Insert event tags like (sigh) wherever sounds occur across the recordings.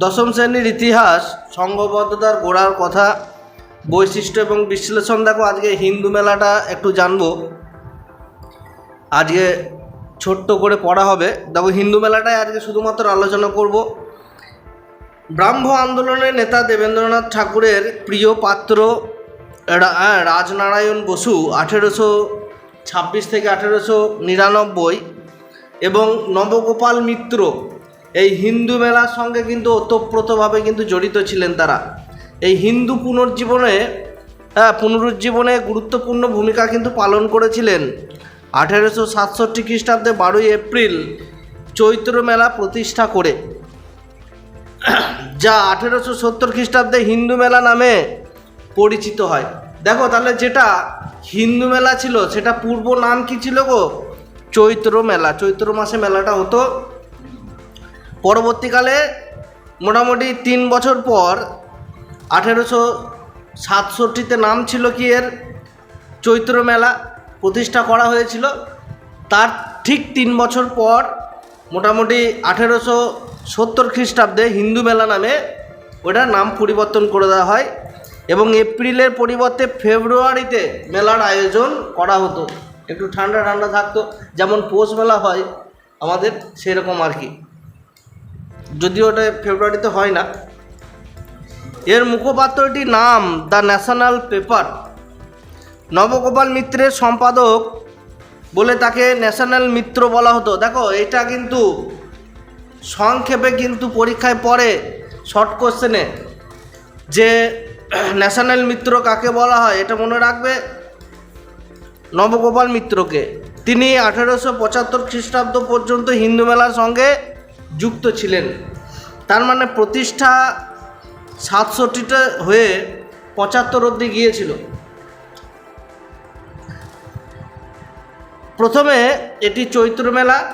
দশম শ্রেণির ইতিহাস সংঘবদ্ধতার গোড়ার কথা, বৈশিষ্ট্য এবং বিশ্লেষণ দেখো। আজকে হিন্দু মেলাটা একটু জানব। আজকে ছোট্ট করে পড়া হবে। দেখো, হিন্দু মেলাটায় আজকে শুধুমাত্র আলোচনা করব। ব্রাহ্ম আন্দোলনের নেতা দেবেন্দ্রনাথ ঠাকুরের প্রিয় পাত্র রাজনারায়ণ বসু আঠেরোশো ছাব্বিশ থেকে আঠেরোশো নিরানব্বই এবং নবগোপাল মিত্র এই হিন্দু মেলার সঙ্গে কিন্তু ওতপ্রোতভাবে কিন্তু জড়িত ছিলেন তারা। এই হিন্দু পুনর্জীবনে হ্যাঁ পুনরুজ্জীবনে গুরুত্বপূর্ণ ভূমিকা কিন্তু পালন করেছিলেন। আঠেরোশো সাতষট্টি খ্রিস্টাব্দে বারোই এপ্রিল চৈত্র মেলা প্রতিষ্ঠা করে। যা আঠেরোশো সত্তর খ্রিস্টাব্দে হিন্দু মেলা নামে পরিচিত হয়। দেখো তাহলে যেটা হিন্দু মেলা ছিল, সেটা পূর্ব নাম কি ছিল গো? চৈত্র মেলা। চৈত্র মাসে মেলাটা হতো। পরবর্তীকালে মোটামুটি তিন বছর পর আঠেরোশো সাতষট্টিতে নাম ছিল কি এর? চৈত্র মেলা প্রতিষ্ঠা করা হয়েছিল। তার ঠিক তিন বছর পর মোটামুটি আঠেরোশো সত্তর খ্রিস্টাব্দে হিন্দু মেলা নামে ওটার নাম পরিবর্তন করে দেওয়া হয় এবং এপ্রিলের পরিবর্তে ফেব্রুয়ারিতে মেলার আয়োজন করা হতো। একটু ঠান্ডা ঠান্ডা থাকতো, যেমন পৌষ মেলা হয় আমাদের, সেরকম আর কি। যদিও ওটা ফেব্রুয়ারিতে হয় না। এর মুখপাত্রটির নাম দ্য ন্যাশনাল পেপার। নবগোপাল মিত্রের সম্পাদক বলে তাকে ন্যাশনাল মিত্র বলা হতো। দেখো, এটা কিন্তু সংক্ষেপে কিন্তু পরীক্ষায় পড়ে শর্ট কোশ্চেনে যে ন্যাশনাল মিত্র কাকে বলা হয়, এটা মনে রাখবে? নবগোপাল মিত্রকে। তিনি আঠেরোশো পঁচাত্তর খ্রিস্টাব্দ পর্যন্ত হিন্দু মেলার সঙ্গে যুক্ত ছিলেন। তার মানে প্রতিষ্ঠা সাতষট্টিটা হয়ে পঁচাত্তর অবধি গিয়েছিল। প্রথমে এটি চৈত্র মেলা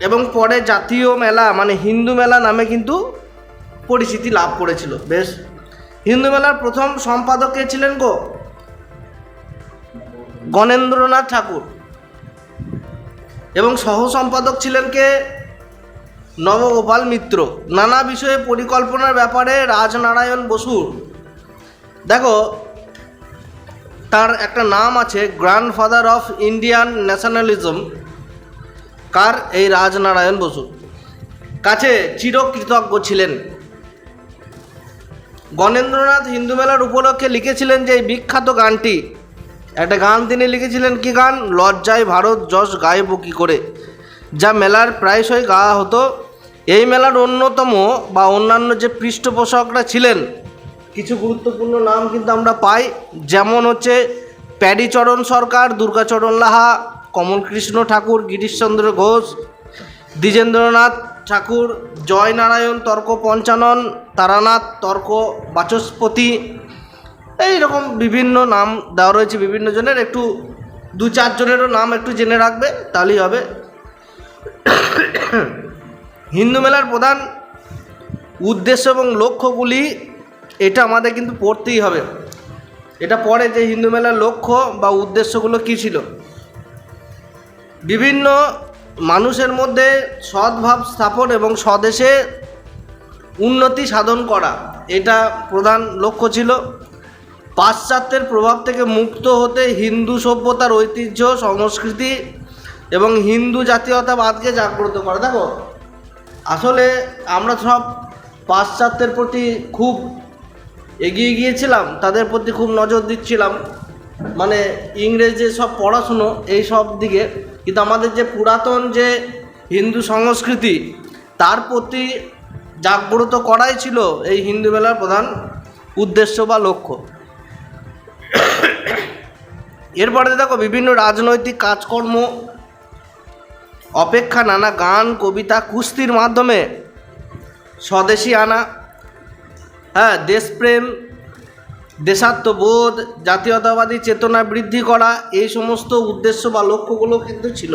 এবং পরে জাতীয় মেলা মানে হিন্দু মেলা নামে কিন্তু পরিচিতি লাভ করেছিল। বেশ, হিন্দু মেলার প্রথম সম্পাদক কে ছিলেন গো? গণেন্দ্রনাথ ঠাকুর। এবং সহ সম্পাদক ছিলেন কে? নবগোপাল মিত্র। নানা বিষয়ে পরিকল্পনার ব্যাপারে রাজনারায়ণ বসুর। দেখো, তার একটা নাম আছে, গ্র্যান্ডফাদার অফ ইন্ডিয়ান ন্যাশনালিজম কার? এই রাজনারায়ণ বসু। কাছে চিরকৃতজ্ঞ ছিলেন। গণেন্দ্রনাথ হিন্দু মেলার উপলক্ষে লিখেছিলেন যে এই বিখ্যাত গানটি। একটা গান তিনি লিখেছিলেন কি গান? লজ্জায় ভারত যশ গায়েব কী করে যা মেলার প্রায়শই গাওয়া হতো এই মেলার অন্যতম বা অন্যান্য যে পৃষ্ঠপোষকরা ছিলেন, কিছু গুরুত্বপূর্ণ নাম কিন্তু আমরা পাই, যেমন হচ্ছে প্যাডিচরণ সরকার, দুর্গাচরণ লাহা, কমলকৃষ্ণ ঠাকুর, গিরিশচন্দ্র ঘোষ, দ্বিজেন্দ্রনাথ ঠাকুর, জয়নারায়ণ তর্ক পঞ্চানন, তারানাথ তর্ক বাচস্পতি এইরকম বিভিন্ন নাম দেওয়া রয়েছে বিভিন্ন জনের। একটু দু চারজনেরও নাম একটু জেনে রাখবে, তাহলেই হবে। হিন্দু মেলার প্রধান উদ্দেশ্য এবং লক্ষ্যগুলি এটা আমাদের কিন্তু পড়তেই হবে। এটা পরে যে হিন্দু মেলার লক্ষ্য বা উদ্দেশ্যগুলো কী ছিল? বিভিন্ন মানুষের মধ্যে সদ্ভাব স্থাপন এবং স্বদেশে উন্নতি সাধন করা এটা প্রধান লক্ষ্য ছিল। পাশ্চাত্যের প্রভাব থেকে মুক্ত হতে হিন্দু সভ্যতার ঐতিহ্য, সংস্কৃতি এবং হিন্দু জাতীয়তাবাদকে জাগ্রত করা। দেখো আসলে আমরা সব পাশ্চাত্যের প্রতি খুব এগিয়ে গিয়েছিলাম, তাদের প্রতি খুব নজর দিচ্ছিলাম। মানে ইংরেজি সব পড়াশুনো এই সব দিকে, কিন্তু আমাদের যে পুরাতন যে হিন্দু সংস্কৃতি, তার প্রতি জাগ্রত করাই ছিল এই হিন্দু মেলার প্রধান উদ্দেশ্য বা লক্ষ্য। এরপরে দেখো বিভিন্ন রাজনৈতিক কাজকর্ম অপেক্ষা নানা গান, কবিতা, কুস্তির মাধ্যমে স্বদেশী আনা। হ্যাঁ দেশপ্রেম, দেশাত্মবোধ, জাতীয়তাবাদী চেতনা বৃদ্ধি করা, এই সমস্ত উদ্দেশ্য বা লক্ষ্যগুলো কিন্তু ছিল।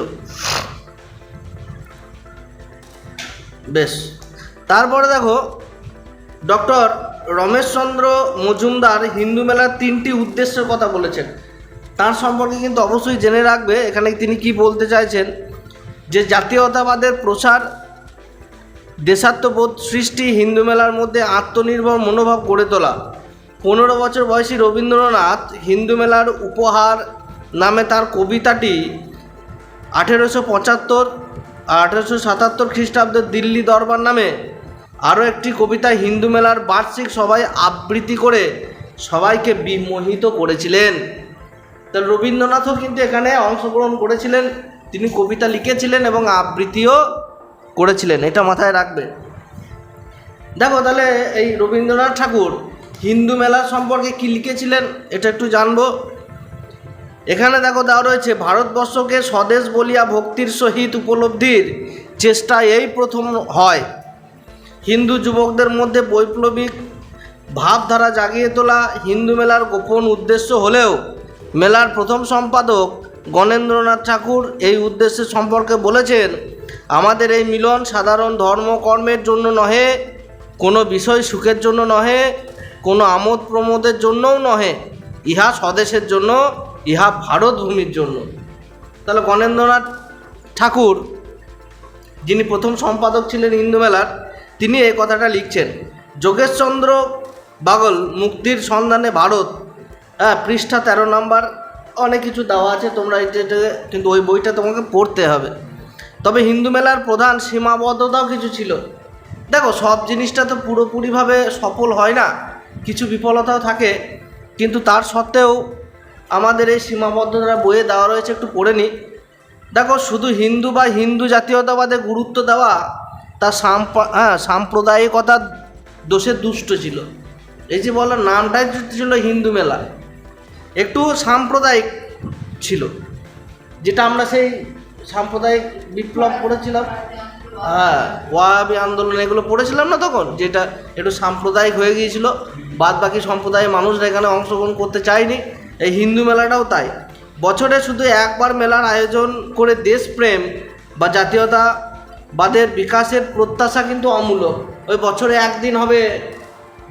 বেশ। তারপরে দেখো, ডক্টর রমেশচন্দ্র মজুমদার হিন্দু মেলার তিনটি উদ্দেশ্যের কথা বলেছেন। তার সম্পর্কে কিন্তু অবশ্যই জেনে রাখবে। এখানে তিনি কি বলতে চাইছেন? যে জাতীয়তাবাদের প্রসার দেশাত্মবোধ সৃষ্টি হিন্দু মেলার মধ্যে আত্মনির্ভর মনোভাব গড়ে তোলা। পনেরো বছর বয়সী রবীন্দ্রনাথ হিন্দু মেলার উপহার নামে তার কবিতাটি আঠেরোশো পঁচাত্তর আঠেরোশো সাতাত্তর খ্রিস্টাব্দের দিল্লি দরবার নামে আরও একটি কবিতা হিন্দু মেলার বার্ষিক সভায় আবৃত্তি করে সবাইকে বিমোহিত করেছিলেন। তাহলে রবীন্দ্রনাথও কিন্তু এখানে অংশগ্রহণ করেছিলেন। তিনি কবিতা লিখেছিলেন এবং আবৃত্তিও করেছিলেন, এটা মাথায় রাখবে। দেখো তাহলে এই রবীন্দ্রনাথ ঠাকুর হিন্দু মেলা সম্পর্কে কি লিখেছিলেন, এটা একটু জানব। এখানে দেখো দেওয়া রয়েছে, ভারতবর্ষকে স্বদেশ বলিয়া ভক্তির সহিত উপলব্ধির চেষ্টা এই প্রথম হয়। হিন্দু যুবকদের মধ্যে বৈপ্লবিক ভাবধারা জাগিয়ে তোলা হিন্দু মেলার গোপন উদ্দেশ্য হলেও মেলার প্রথম সম্পাদক গণেন্দ্রনাথ ঠাকুর এই উদ্দেশ্যের সম্পর্কে বলেছেন, আমাদের এই মিলন সাধারণ ধর্ম কর্মের জন্য নহে, কোনো বিষয় সুখের জন্য নহে, কোনো আমোদ প্রমোদের জন্যও নহে, ইহা স্বদেশের জন্য, ইহা ভারত ভূমির জন্য। তাহলে গণেন্দ্রনাথ ঠাকুর, যিনি প্রথম সম্পাদক ছিলেন হিন্দু মেলার, তিনি এই কথাটা লিখছেন, যোগেশচন্দ্র বাগল মুক্তির সন্ধানে ভারত হ্যাঁ পৃষ্ঠা তেরো নাম্বার, অনেক কিছু দেওয়া আছে, তোমরা এটা কিন্তু ওই বইটা তোমাকে পড়তে হবে। তবে হিন্দু মেলার প্রধান সীমাবদ্ধতাও কিছু ছিল। দেখো, সব জিনিসটা তো পুরোপুরিভাবে সফল হয় না, কিছু বিফলতাও থাকে, কিন্তু তার সত্ত্বেও আমাদের এই সীমাবদ্ধতা বইয়ে দেওয়া রয়েছে, একটু পড়ে নিই। দেখো, শুধু হিন্দু বা হিন্দু জাতীয়তাবাদে গুরুত্ব দেওয়া, তা সাম্প- হ্যাঁ সাম্প্রদায়িকতার দোষে দুষ্ট ছিল। এই যে বলার নামটাই ছিল হিন্দু মেলা। একটু সাম্প্রদায়িক ছিল, যেটা আমরা সেই সাম্প্রদায়িক বিপ্লব পড়েছিলাম হ্যাঁ ওয়াবি আন্দোলন এগুলো পড়েছিলাম না তখন? যেটা একটু সাম্প্রদায়িক হয়ে গিয়েছিল বাদ বাকি সম্প্রদায়ের মানুষরা এখানে অংশগ্রহণ করতে চায়নি। এই হিন্দু মেলাটাও তাই। বছরে শুধু একবার মেলার আয়োজন করে দেশপ্রেম বা জাতীয়তাবাদের বিকাশের প্রত্যাশা কিন্তু অমূলক ওই বছরে একদিন হবে,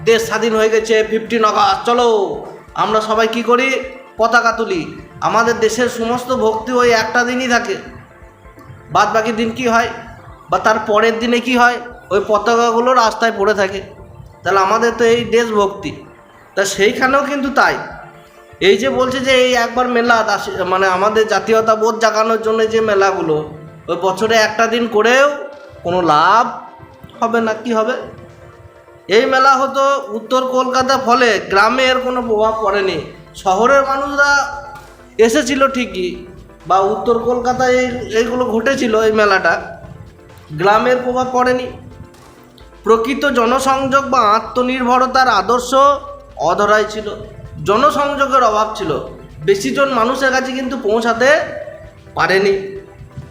দেশ স্বাধীন হয়ে গেছে ফিফটিন অগাস্ট চলো। আমরা সবাই কি করি? পতাকা তুলি। আমাদের দেশের সমস্ত ভক্তি ওই একটা দিনই থাকে। বাদ বাকি দিন কি হয়? বা তার পরের দিনে কি হয়? ওই পতাকাগুলো রাস্তায় পড়ে থাকে। তাহলে আমাদের তো এই দেশভক্তি তা সেইখানেও কিন্তু তাই। এই যে বলছে যে এই একবার মেলা মানে আমাদের জাতীয়তা বোধ জাগানোর জন্য যে মেলাগুলো, ওই বছরে একটা দিন করেও কোনো লাভ হবে না, কি হবে? এই মেলা হতো উত্তর কলকাতা ফলে, গ্রামে এর কোনো প্রভাব পড়েনি। শহরের মানুষরা এসেছিল ঠিকই, বা উত্তর কলকাতায় এই, এইগুলো ঘটেছিল এই মেলাটা। গ্রামের প্রভাব পড়েনি। প্রকৃত জনসংযোগ বা আত্মনির্ভরতার আদর্শ অধরাই ছিল। জনসংযোগের অভাব ছিল। বেশিজন মানুষের কাছে কিন্তু পৌঁছাতে পারেনি।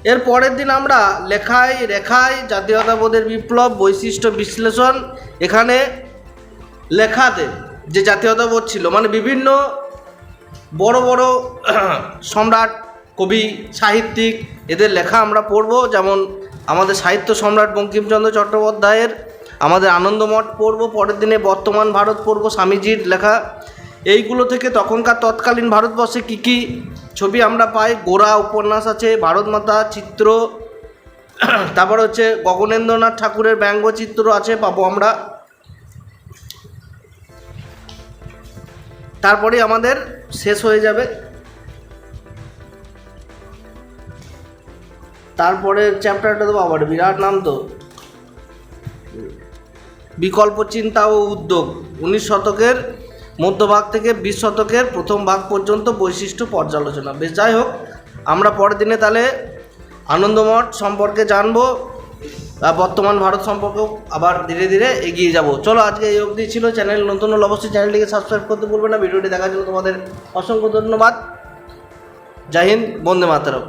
এর পরের দিন আমরা লেখায় রেখায় জাতীয়তাবোধের বিপ্লব, বৈশিষ্ট্য বিশ্লেষণ এখানে লেখাতে যে জাতীয়তাবোধ ছিল মানে বিভিন্ন বড় বড় (clears throat) সম্রাট, কবি, সাহিত্যিক এদের লেখা আমরা পড়ব। যেমন আমাদের সাহিত্য সম্রাট বঙ্কিমচন্দ্র চট্টোপাধ্যায়ের আমাদের আনন্দমঠ পড়ব, পরের দিনে বর্তমান ভারত পড়ব স্বামীজির লেখা। এইগুলো থেকে তখনকার তৎকালীন ভারতবর্ষে কী কী ছবি আমরা পাই? গোরা উপন্যাস আছে ভারত মাতা চিত্র, (clears throat) তারপর হচ্ছে গগনেন্দ্রনাথ ঠাকুরের ব্যঙ্গচিত্র আছে, পাবো আমরা। তারপরে আমাদের শেষ হয়ে যাবে। তারপরে চ্যাপ্টারটা তো বাবার বিরাট নাম তো। বিকল্প চিন্তা ও উদ্যোগ, উনিশ শতকের মধ্যভাগ থেকে বিশ শতকের প্রথম ভাগ পর্যন্ত বৈশিষ্ট্য পর্যালোচনা। বেশ, যাই হোক, আমরা পরের দিনে তাহলে আনন্দমঠ সম্পর্কে জানব বর্তমান ভারত সম্পর্কেও আবার ধীরে ধীরে এগিয়ে যাব। চলো, আজকে এই অবধি ছিল চ্যানেল, নতুন হলে অবশ্যই চ্যানেলটিকে সাবস্ক্রাইব করতে ভুলবে না, ভিডিওটি দেখার জন্য তোমাদের অসংখ্য ধন্যবাদ। জয় হিন্দ, বন্দে মাতরম।